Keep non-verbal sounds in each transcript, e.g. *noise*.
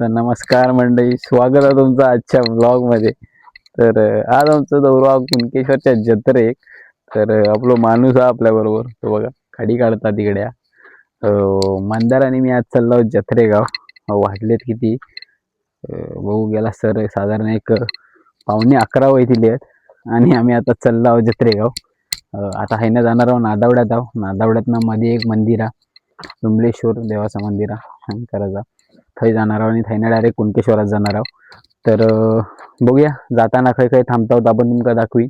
तर नमस्कार मंडळी स्वागत आहे तुमचं आजच्या ब्लॉगमध्ये तर आज आमचं दौरा कुणकेश्वरच्या जत्रेक तर आपलो माणूस आहे आपल्याबरोबर तो बघा खाडी काढता तिकडे. हा. मंदार आणि मी आज चाललो जत्रेगाव. अं, वाटलेत किती? बघू गेला सर साधारण एक पाहुणे पावणे अकरा वयतील आहेत. आणि आम्ही आता चाललो आहोत जत्रेगाव. आता हायना जाणार आहोत नादावड्यात आहो नादावड्यात मध्ये एक मंदिर आहे. तुंबलेश्वर देवाचं मंदिर आहे. शंकराचा. थंय जाणार आहोत आणि थंयना डायरेक्ट कुणकेश्वरात जाणार आहोत. तर बघूया. जाताना खंय खंय थांबता आहोत आपण तुमका दाखवीन.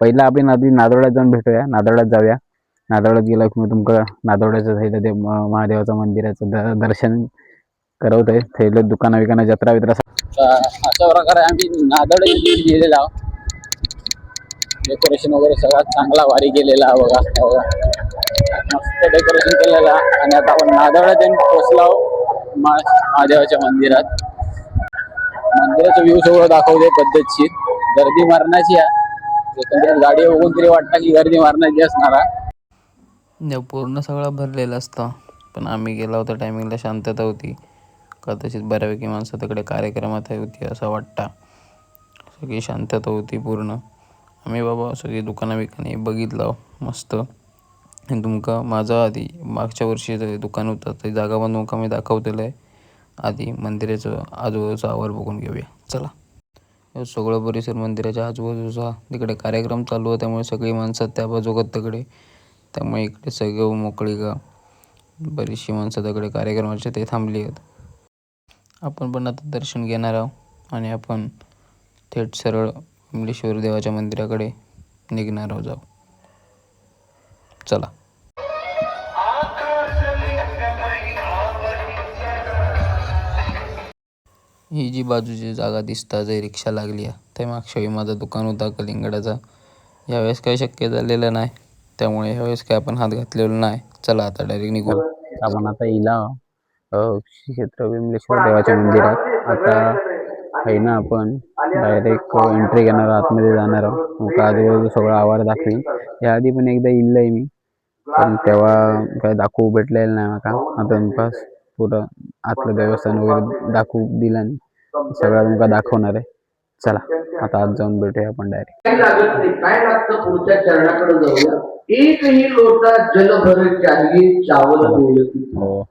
पहिला आपण आधी नादोड्यात जाऊन भेटूया. नादोड्यात जाऊया. नादोड्यात गेला की मग तुमका नादोड्याचं थैलं ते महादेवाचं मंदिराचं द- दर्शन करवत आहे थैलं दुकाना विकाना जत्रा वित्रा अशा प्रकारे आम्ही नादवड्यात गेलेलो आहोत. डेकोरेशन वगैरे सगळा चांगला वारी गेलेला बघा बघा. मस्त डेकोरेशन केलेलं. आणि आता आपण नादोड्यात येऊन पोचलो महादेवाच्या मंदिरात. मंदिराचं व्ह्यू सगळं दाखवते पद्धतशीर. गर्दी मारण्याची आहे. एकंदरीत गाडी बघून तरी वाटतं की गर्दी मारण्याची असणार आहे. पूर्ण सगळा भरलेला असता. पण आम्ही गेला होता टायमिंगला शांतता होती. कदाचित बऱ्यापैकी माणसं तिकडे कार्यक्रमात होती असं वाटतं. सगळी शांतता होती पूर्ण. आम्ही बाबा सगळी दुकानं बिकाने बघितलं. मस्त. आणि तुमका माझा आधी मागच्या वर्षी जे दुकान होतं ते जागा पण तुमका मी दाखवलेलं आहे आधी मंदिराचं आजूबाजूचा आवार बघून घेऊया. चला. सगळं परिसर मंदिराच्या आजूबाजूचा. तिकडे कार्यक्रम चालू आहे त्यामुळे सगळी माणसं त्या बाजूगत तिकडे. त्यामुळे इकडे सगळं मोकळी गा. बरीचशी माणसं तिकडे कार्यक्रमाचे ते थांबली आहेत. आपण पण आता दर्शन घेणार आहोत आणि आपण थेट सरळ कमलेश्वर देवाच्या मंदिराकडे निघणार आहोत जाऊ. चला. ही जी बाजूची जागा दिसता जे रिक्षा लागली आहे त्या मागच्या वेळी माझं दुकान होता कलिंगडाचा. यावेळेस काही शक्य झालेलं नाही. त्यामुळे ह्यावेळेस काय आपण हात घातलेला नाही. चला आता डायरेक्ट निघू. आपण आता इला क्षेत्र विमलेश्वर देवाच्या मंदिरात. आता आहे ना आपण डायरेक्ट एंट्री घेणार आतमध्ये जाणार. आहोत मग आजूबाजू सगळं आवार दाखवीन. याआधी पण एकदा इल्लंय मी. पण तेव्हा काय दाखवू भेटलेलं नाही माका. आता तुमका पुरं आतलं देवस्थान वगैरे दाखवू दिलं नाही. सगळं तुमका दाखवणार आहे. चला आता आज जाऊन भेटूया आपण डायरेक्ट काय लागत नाही. काय लागतं? पुढच्या चरणाकडे जाऊया. एकही लोटा जलभर चाहिए चावल बोलती हो.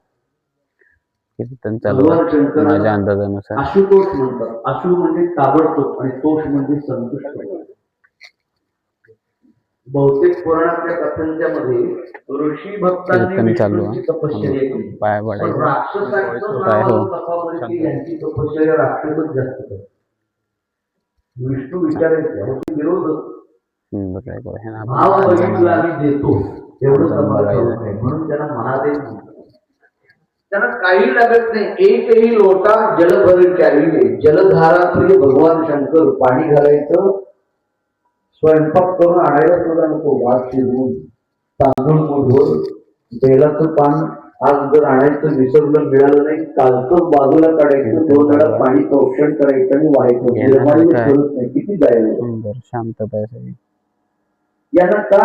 कीर्तन चालू माझ्या अंदाजानुसार. आशुतोष म्हणतात. आशु म्हणजे ताबडतोब आणि तोष म्हणजे संतुष्ट. बहुतेक पुराणातल्या कथांच्या मध्ये ऋषी भक्तांनी कीर्तन चालू विष्णूची आहे तपश्चर्या केली. पाय पण पडायचं राक्षसांचं काय हो? नावाला तपामध्ये की यांची तपश्चर्या राक्षसच जास्त करतात विष्णू विचारायचे अहो, तू विरोध हम्म, बरं आहे, बरं आहे. ना भाव आपण आज बघितला जाणार आम्ही देतो. एवढं जाऊन समाज बघायचं. आहे. म्हणून त्यांना महादेव म्हणतात. त्यांना काही लागत नाही. एकही लोटा जलभर चाहिए जलधारा तुझे भगवान शंकर पाणी घालायचं स्वयंपाक करून आणायला सुद्धा नको. भात शिजवून तांदूळ मुठभर बेलाचं पान. आज जर आणायचं विसरलं मिळालं नाही कालचं बाजूला काढायचं दोन वेळा पाणी प्रोक्षण करायचं आणि व्हायचं. किती जायला शांतता यांना का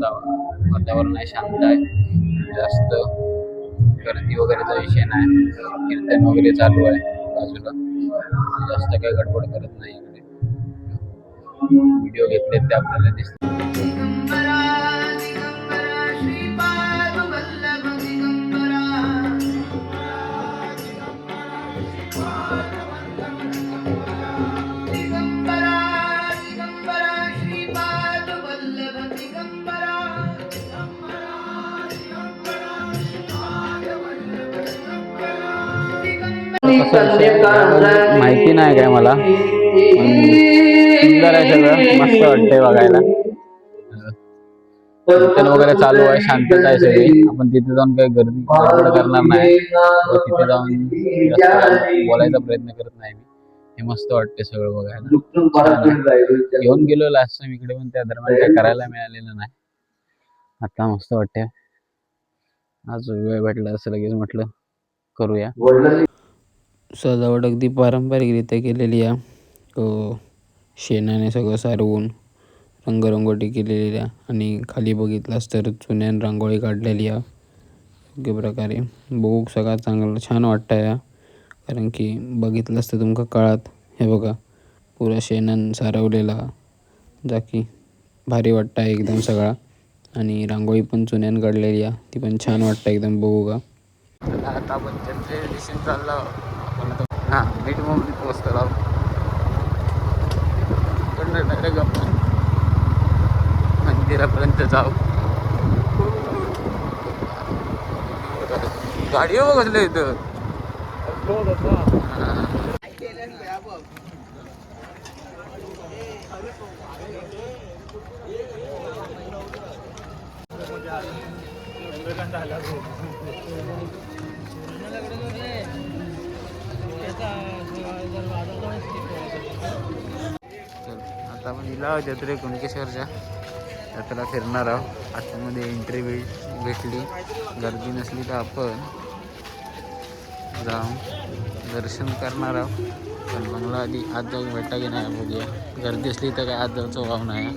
जास्त वातावरण आहे शांत आहे. जास्त गर्दी वगैरेचा विषय नाही. कीर्तन वगैरे चालू आहे बाजूला. जास्त काही गडबड करत नाही इकडे. व्हिडिओ घेतलेत ते आपल्याला दिसतात. माहिती नाही काय मला. सुंदर आहे सगळं. मस्त वाटतंय बघायला. कीर्तन वगैरे चालू आहे. शांतता आहे सगळी. आपण तिथे जाऊन काही गर्दी करणार नाही. तिथे जाऊन बोलायचा प्रयत्न करत नाही मी. हे मस्त वाटते सगळं बघायला. घेऊन गेलो लास्ट टाइम इकडे पण त्या दरम्यान काही करायला मिळालेलं नाही. आता मस्त वाटते आज वेळ भेटला असं लगेच म्हटलं करूया. सजावट अगदी पारंपरिकरित्या केलेली आहे. शेणाने सगळं सारवून रंगरंगोटी केलेली आहे आणि खाली बघितलास तर चुन्यान रांगोळी काढलेली आहे. योग्य प्रकारे. बघूक सगळा चांगलं छान वाटतं या कारण की बघितलंच तर तुमका कळात. हे बघा पुरा शेणान सारवलेला जा की भारी वाटतं एकदम सगळा. आणि रांगोळी पण चुन्यान काढलेली आहे. ती पण छान वाटतं एकदम बघू का. आता आपण त्यांचे हां मीठ मुंबईत पोहोचतो इकडनं डायरेक्ट आपण मंदिरापर्यंत जाऊ. गाडी हो बसले इथं. झाला आता आपण इला जत्रे कुणकेश्वरच्या. जत्रा फिरणार आहोत. आतमध्ये एंट्री भेट भेटली. गर्दी नसली तर आपण जाऊन दर्शन करणार आहोत. पण बंगला आधी आत जाऊन भेटा की नाही बघूया. गर्दी असली तर काय आत जाऊचं वाव नाही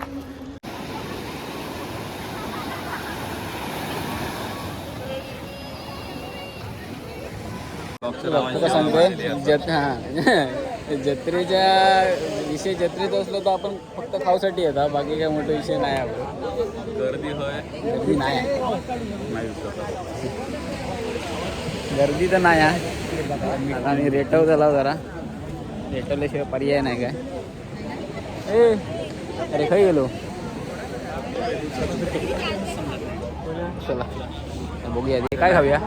तुला सांगतोय जत हां जत्रेच्या विषय जत्रेत असलो तर आपण फक्त खाऊसाठी येतात बाकी काय मोठा विषय नाही आपण गर्दी होय गर्दी नाही गर्दी तर नाही आहे आणि रेटव झाला जरा रेटवल्याशिवाय पर्याय नाही काय ए अरे खाई गेलो चला बघूया काय खाऊया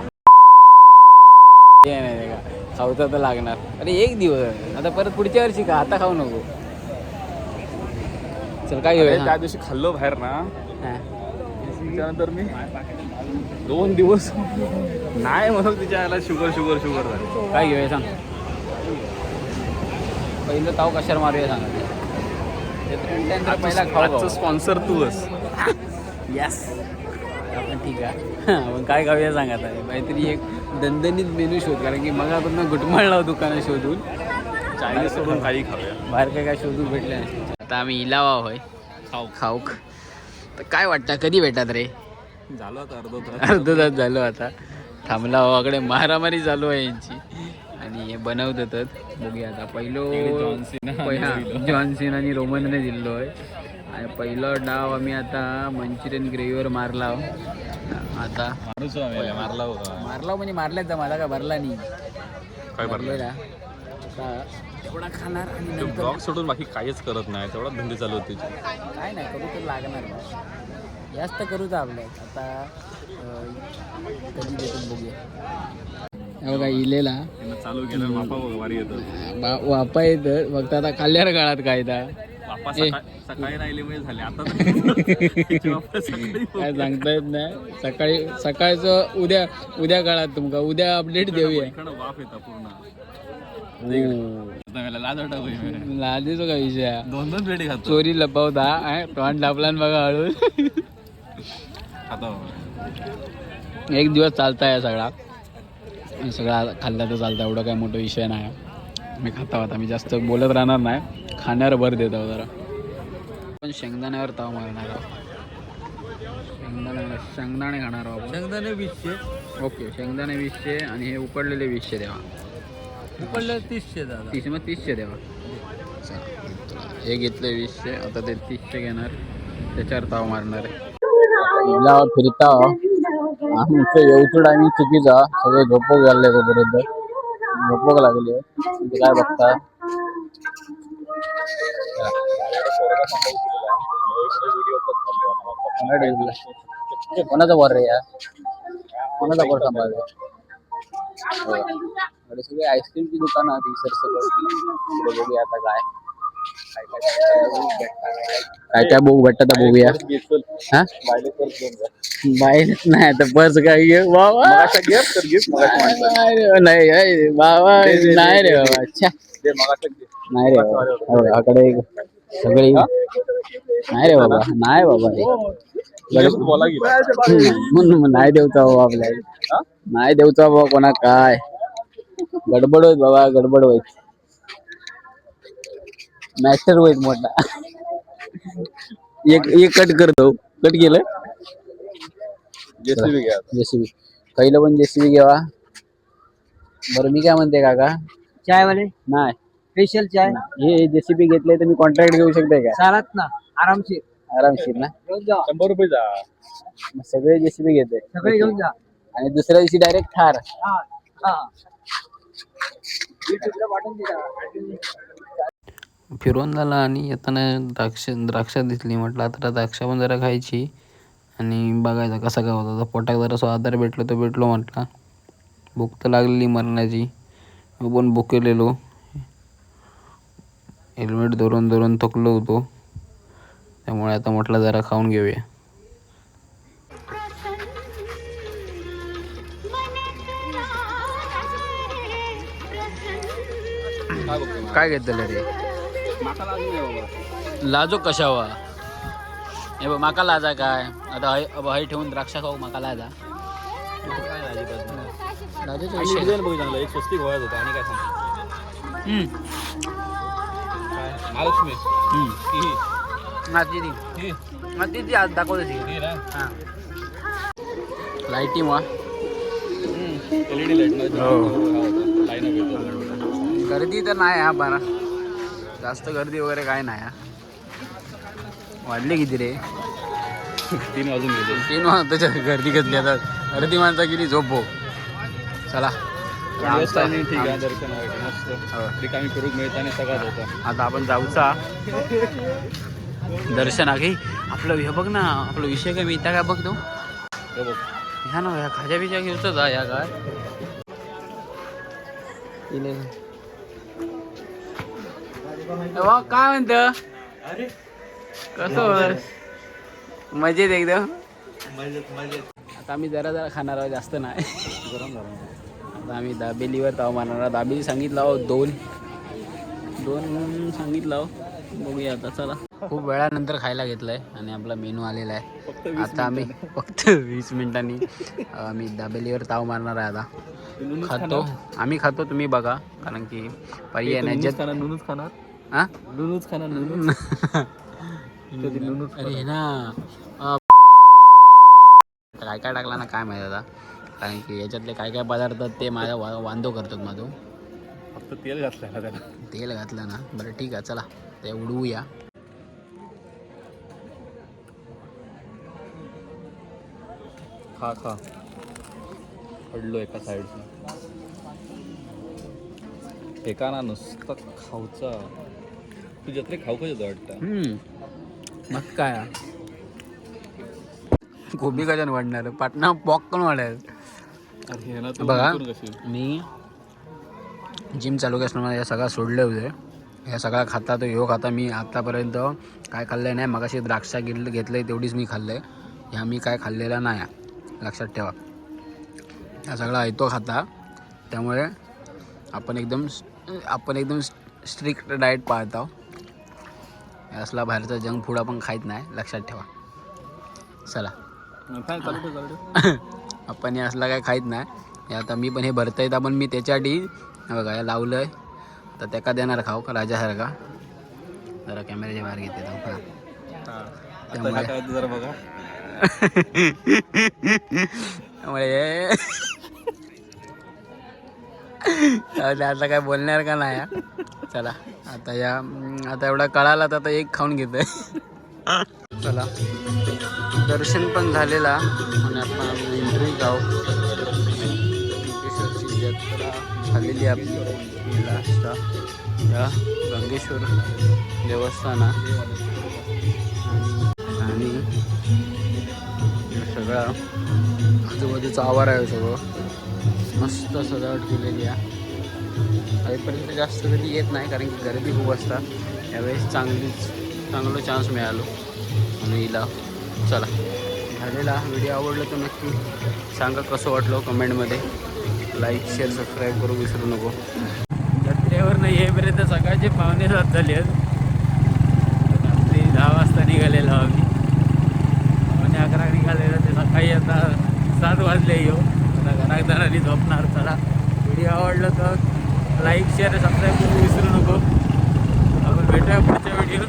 नाही का? खाऊचा तर लागणार. अरे एक दिवस आता परत पुढच्या वर्षी का आता खाऊ नको. चल काय घेऊया? त्या दिवशी खाल्लो बाहेर ना. हां. त्यानंतर मी दोन दिवस नाही म्हणून तिच्या याला शुगर शुगर शुगर झाली. काय घेऊया सांग. पहिलं ताव कशावर मारूया सांगा. पहिला खाऊ स्पॉन्सर तू अस यस आपण ठीक आहे. आपण काय खाऊया सांगा आता काहीतरी एक दणदणीत मेनू शोध कारण की मग आपण घुटमळला दुकानं शोधून चायनीज सोडून काही खाऊया. बाहेर काय काय शोधून भेटले नाही आता आम्ही इलावा होय खाऊ खाऊक. तर काय वाटतं कधी भेटात रे? झालं आता अर्ध तास. अर्ध तास झालो आता. थांबला वाकडे मारामारी चालू आहे यांची. आणि हे बनवत होतात बघूया आता पहिलो जॉन सिना पहि- हा, जॉन सीन आणि रोमनने दिलो आहे. पहिलं डाव आम्ही आता मंचुरियन ग्रेव्हीवर मारला आता. माणूस आम्ही मारला होता. मारला म्हणजे मारल्याच जा मला का भरला नाही? काय भरलं? भरलेला आता तेवढा खाणार आणि नंतर ब्लॉग सोडून बाकी काहीच करत नाही तेवढा धंदे चालू होते. काय नाही करू तर लागणार बा. जास्त करू तर आपल्या आता अं, कधी देतो बघूया. हे बघा इलेला. चालू केलं बापा वारी येतं बा- वापा येतं फक्त आता खाल्ल्यावर काळात कायदा बापा ए. सकाळी सकाळी राहिले झाले. आता तर- तिचे बापा सकाळी काय सांगता येत नाही. सकाळी सकाळचं उद्या उद्या काळात तुमका. उद्या अपडेट देऊया. इकडं वाफ येतं पूर्ण. हो. लाजेचो काय विषय? दोन दोन प्लेटी खातो. चोरी लपवता अं, तोंड लापला न बघा हळू खाता. एक दिवस चालता आहे सगळा. सगळा खाल्ला तर चालतं एवढा काय मोठा विषय नाही. मी खाता होता मी जास्त बोलत राहणार नाही. खाण्यावर भर देत आहोत जरा. पण शेंगदाण्यावर ताव मारणार आहोत शेंगदाणे शेंगदाणे खाणार आहोत शेंगदाणे वीसशे. ओके शेंगदाणे वीसशे आणि हे उकडलेले वीसशे द्यावा उकडले तीसशे दादा. तीस मग तीसशे द्यावा हे घेतले वीसशे आता ते तीसशे घेणार. त्याच्यावर ताव मारणार आहे. फिरता आमचं येऊचं टायमिंग चुकीचा सगळे झोपक झाले तोपर्यंत. झोपक लागले इथे काय बघता? कोणाचा वर रे या? कोणाचा वर सांभाळ इकडे आईस्क्रीमची दुकानं आधी सरसकट बघूया आता काय. काय काय काय काय बघू भेटत बघूया हा? बाहेरच नाही आता बस काय घे बाबा नाही बाबा नाही रे बाबा अच्छा नाही रे बाबा आकडे सगळी नाही रे बाबा नाही बाबा म्हणून नाही देवचा बाबा आपल्याला. नाही देवचा बाबा कोणा काय. गडबड होत बाबा गडबड होत मॅस्टर होईत मोठा. एक एक कट करतो. कट केलं? जेसीबी पहिलं पण जेसीबी घ्यावा. बरं मी काय म्हणते काका? चाय वाले नाही. स्पेशल चाय? हे जेसीबी घेतले तर मी कॉन्ट्रॅक्ट घेऊ शकते का? चालत ना. आरामशीर. आरामशीर ना? शंभर रुपये जा. मग सगळे जेसीबी घेते सगळे घेऊन जा. आणि दुसऱ्या दिवशी डायरेक्ट थार. हा. हा. फिरून झाला आणि येताना द्राक्ष द्राक्ष दिसली. म्हटलं आता द्राक्ष पण जरा खायची आणि बघायचं कसा काय होतं. पोटाक जरा सो आधार भेटलो तो भेटलो म्हटला. भूक तर लागलेली मरण्याची पण भुकेलेलो. हेल्मेट धरून धरून थकलो होतो. त्यामुळे आता म्हटलं जरा खाऊन घेऊया. काय घेतलं रे? लाजो कशावा हे बघ माका लाजा काय? आता हय अब हय ठेवून द्राक्ष खाऊ माका लाजा. लाजाचा विषय नाही. एक व्हायचं होतं आणि काय सांग? हम्म, महालक्ष्मी. हम्म. ही हा. ही हा, आज दाखवते ती ही ना? हा. लाईटी लाईन गर्दी तर नाही हा बारा. जास्त गर्दी वगैरे काय नाही हा. वाढले किती रे? तीन वाजून गेले. तीन वाजताच्या गर्दी कसली आता. गर्दी माणसा किती झोपो चला. आहे ठीक आहे दर्शन हो. रिकामी सगळ्यात होता. आता आपण जाऊचा. दर्शन आहे आपलं हे बघ ना आपला विषय काय मिळता काय बघ तो? हे बघ. ह्या ना ह्या खाजा बिजा घेऊच जा या काय वा, काय म्हणत? कसं मजेत एकदम. आता आम्ही जरा जरा खाणार आहोत जास्त नाही. आता आम्ही दाबेलीवर ताव मारणार आहोत. दाबेली सांगितलं आहोत दोन. दोन सांगितलं आहो बघूया आता चला. खूप वेळानंतर खायला घेतलंय आणि आपला मेनू आलेला आहे. आता आम्ही फक्त वीस मिनिटांनी आम्ही दाबेलीवर ताव मारणार आहे आता. खातो. आम्ही खातो तुम्ही बघा. कारण की पर्याय नाही. खाणार? हा? नुनूच खाणार नुनूच *laughs* कधी नुनूच अरे ना. काय काय टाकला ना काय माहिती आता? कारण की याच्यातले काय काय पदार्थ ते माझ्या वा वांदो करतात माझं फक्त तेल घातलंय ना त्याला. तेल घातलं ना. बरं ठीक आहे चला. ते उडवूया. खा खा. पडलो एका साईडला एकाना नुसतं खाऊचा. तू जत्रे खाऊ का येतं वाटतं. हम्म. मग काय? गोबी कशाने वाढणार. पाटणा पॉक पण तू बघा मी जिम चालू असल्यामुळे या सगळ्या सोडले होते. या सगळ्या खाता तो ह्यो खाता. मी आत्तापर्यंत काय खाल्लं नाही मगाशी द्राक्ष घेतलं घेतलं तेवढीच मी खाल्लं आहे ह्या मी काय खाल्लेला नाही. लक्षात ठेवा. हा सगळा ऐतो खाता. त्यामुळे आपण एकदम आपण एकदम स्ट्रिक्ट डाएट पाळतो असला बाहेरचं जंक फूड आपण खात नाही लक्षात ठेवा. चला. *laughs* आपण हे असला काय खाहीत नाही. हे आता मी पण हे भरता येत आपण मी त्याच्यासाठी बघा हे लावलंय. तर त्याका देणार खाऊ का राजासारखा जरा कॅमेऱ्याच्या बाहेर घेते त्यामुळे- *laughs* *laughs* त्यामुळे आता काय बोलणार का नाही? चला. आता या आता एवढा कळाला तर आता एक खाऊन घेतोय. चला. दर्शन पण झालेला आणि आपण एंट्री जाऊ. गंगेश्वरची जत्रा झालेली आहे आपली. लास्ट या गंगेश्वर देवस्थाना आणि सगळा आजूबाजूचा आवार आहे सगळं. मस्त सजावट केलेली आहे. आईपर्यंत जास्त कधी येत नाही कारण की गर्दी खूप असतात. यावेळेस चांगलीच चांगलं चान्स मिळालो. आणि हिला चला. झालेला व्हिडिओ आवडला तर नक्की सांगा कसं वाटलं कमेंटमध्ये. लाईक शेअर सबस्क्राईब करू विसरू नको. जत्रेवरनं येईपर्यंत सकाळचे पाहुणे सात झाले आहेत. रात्री दहा वाजता निघालेलो आम्ही. पाहुणे अकरा निघालेलं ते सकाळी आता सात वाजले येऊ. आता घरात जाणारी झोपणार चला. व्हिडिओ आवडलं तर लाईक शेअर सबस्क्राईब करू विसरू नको आपण भेटूया पुढच्या व्हिडिओ